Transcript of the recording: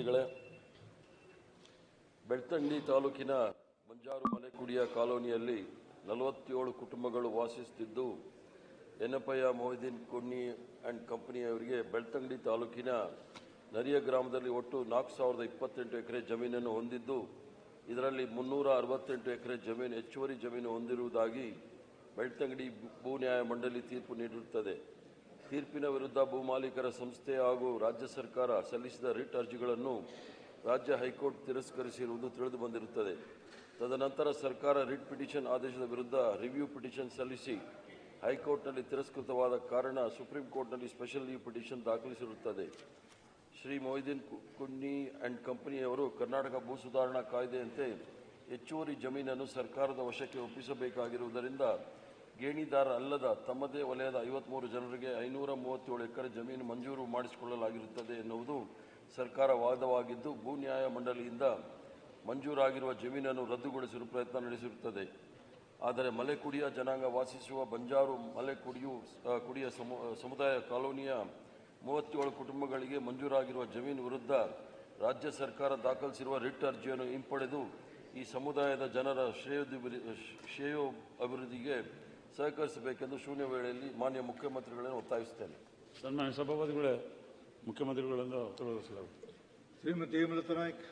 ಪ್ರತಿನಿಧಿಗಳೇ ಬೆಳ್ತಂಗಡಿ ತಾಲೂಕಿನ ಮಂಜಾರು ಮಲೆಕುಡಿಯ ಕಾಲೋನಿಯಲ್ಲಿ ನಲವತ್ತೇಳು ಕುಟುಂಬಗಳು ವಾಸಿಸುತ್ತಿದ್ದು ಎನ್ನಪಯ್ಯ ಮೊಹಿದೀನ್ ಕುಣ್ಣಿ ಆ್ಯಂಡ್ ಕಂಪನಿಯವರಿಗೆ ಬೆಳ್ತಂಗಡಿ ತಾಲೂಕಿನ ನರಿಯ ಗ್ರಾಮದಲ್ಲಿ ಒಟ್ಟು ನಾಲ್ಕು ಸಾವಿರದ ಇಪ್ಪತ್ತೆಂಟು ಎಕರೆ ಜಮೀನನ್ನು ಹೊಂದಿದ್ದು, ಇದರಲ್ಲಿ ಮುನ್ನೂರ ಅರವತ್ತೆಂಟು ಎಕರೆ ಜಮೀನು ಹೆಚ್ಚುವರಿ ಜಮೀನು ಹೊಂದಿರುವುದಾಗಿ ಬೆಳ್ತಂಗಡಿ ಭೂ ನ್ಯಾಯ ಮಂಡಳಿ ತೀರ್ಪು ನೀಡಿರುತ್ತದೆ. ತೀರ್ಪಿನ ವಿರುದ್ಧ ಭೂಮಾಲೀಕರ ಸಂಸ್ಥೆ ಹಾಗೂ ರಾಜ್ಯ ಸರ್ಕಾರ ಸಲ್ಲಿಸಿದ ರಿಟ್ ಅರ್ಜಿಗಳನ್ನು ರಾಜ್ಯ ಹೈಕೋರ್ಟ್ ತಿರಸ್ಕರಿಸಿರುವುದು ತಿಳಿದು ಬಂದಿರುತ್ತದೆ. ತದನಂತರ ಸರ್ಕಾರ ರಿಟ್ ಪಿಟಿಷನ್ ಆದೇಶದ ವಿರುದ್ಧ ರಿವ್ಯೂ ಪಿಟಿಷನ್ ಸಲ್ಲಿಸಿ ಹೈಕೋರ್ಟ್ನಲ್ಲಿ ತಿರಸ್ಕೃತವಾದ ಕಾರಣ ಸುಪ್ರೀಂ ಕೋರ್ಟ್ನಲ್ಲಿ ಸ್ಪೆಷಲ್ ಲೀವ್ ಪಿಟಿಷನ್ ದಾಖಲಿಸಿರುತ್ತದೆ. ಶ್ರೀ ಮೊಯ್ದೀನ್ ಕುನ್ನಿ ಆ್ಯಂಡ್ ಕಂಪನಿಯವರು ಕರ್ನಾಟಕ ಭೂ ಸುಧಾರಣಾ ಕಾಯ್ದೆಯಂತೆ ಹೆಚ್ಚುವರಿ ಜಮೀನನ್ನು ಸರ್ಕಾರದ ವಶಕ್ಕೆ ಒಪ್ಪಿಸಬೇಕಾಗಿರುವುದರಿಂದ ಗೇಣಿದಾರ ಅಲ್ಲದ ತಮ್ಮದೇ ವಲಯದ ಐವತ್ಮೂರು ಜನರಿಗೆ ಐನೂರ ಮೂವತ್ತೇಳು ಎಕರೆ ಜಮೀನು ಮಂಜೂರು ಮಾಡಿಸಿಕೊಳ್ಳಲಾಗಿರುತ್ತದೆ ಎನ್ನುವುದು ಸರ್ಕಾರ ವಾದವಾಗಿದ್ದು, ಭೂ ನ್ಯಾಯ ಮಂಡಳಿಯಿಂದ ಮಂಜೂರಾಗಿರುವ ಜಮೀನನ್ನು ರದ್ದುಗೊಳಿಸಲು ಪ್ರಯತ್ನ ನಡೆಸಿರುತ್ತದೆ. ಆದರೆ ಮಲೆಕುಡಿಯ ಜನಾಂಗ ವಾಸಿಸುವ ಬಂಜಾರು ಮಲೆಕುಡಿಯು ಕುಡಿಯ ಸಮು- ಸಮುದಾಯ ಕಾಲೋನಿಯ ಮೂವತ್ತೇಳು ಕುಟುಂಬಗಳಿಗೆ ಮಂಜೂರಾಗಿರುವ ಜಮೀನು ವಿರುದ್ಧ ರಾಜ್ಯ ಸರ್ಕಾರ ದಾಖಲಿಸಿರುವ ರಿಟ್ ಅರ್ಜಿಯನ್ನು ಹಿಂಪಡೆದು, ಈ ಸಮುದಾಯದ ಜನರ ಶ್ರೇಯೋಭಿವೃದ್ಧಿ ಶ್ರೇಯೋ ಅಭಿವೃದ್ಧಿಗೆ ಸಹಕರಿಸಬೇಕೆಂದು ಶೂನ್ಯ ವೇಳೆಯಲ್ಲಿ ಮಾನ್ಯ ಮುಖ್ಯಮಂತ್ರಿಗಳನ್ನು ಒತ್ತಾಯಿಸುತ್ತೇನೆ. ಸನ್ಮಾನ್ಯ ಸಭಾಪತಿಗಳೇ ಮುಖ್ಯಮಂತ್ರಿಗಳನ್ನು ತಿಳಿಸಲಾಗುತ್ತದೆ ಶ್ರೀಮತಿ ಹೇಮಲತಾ ನಾಯ್ಕ್.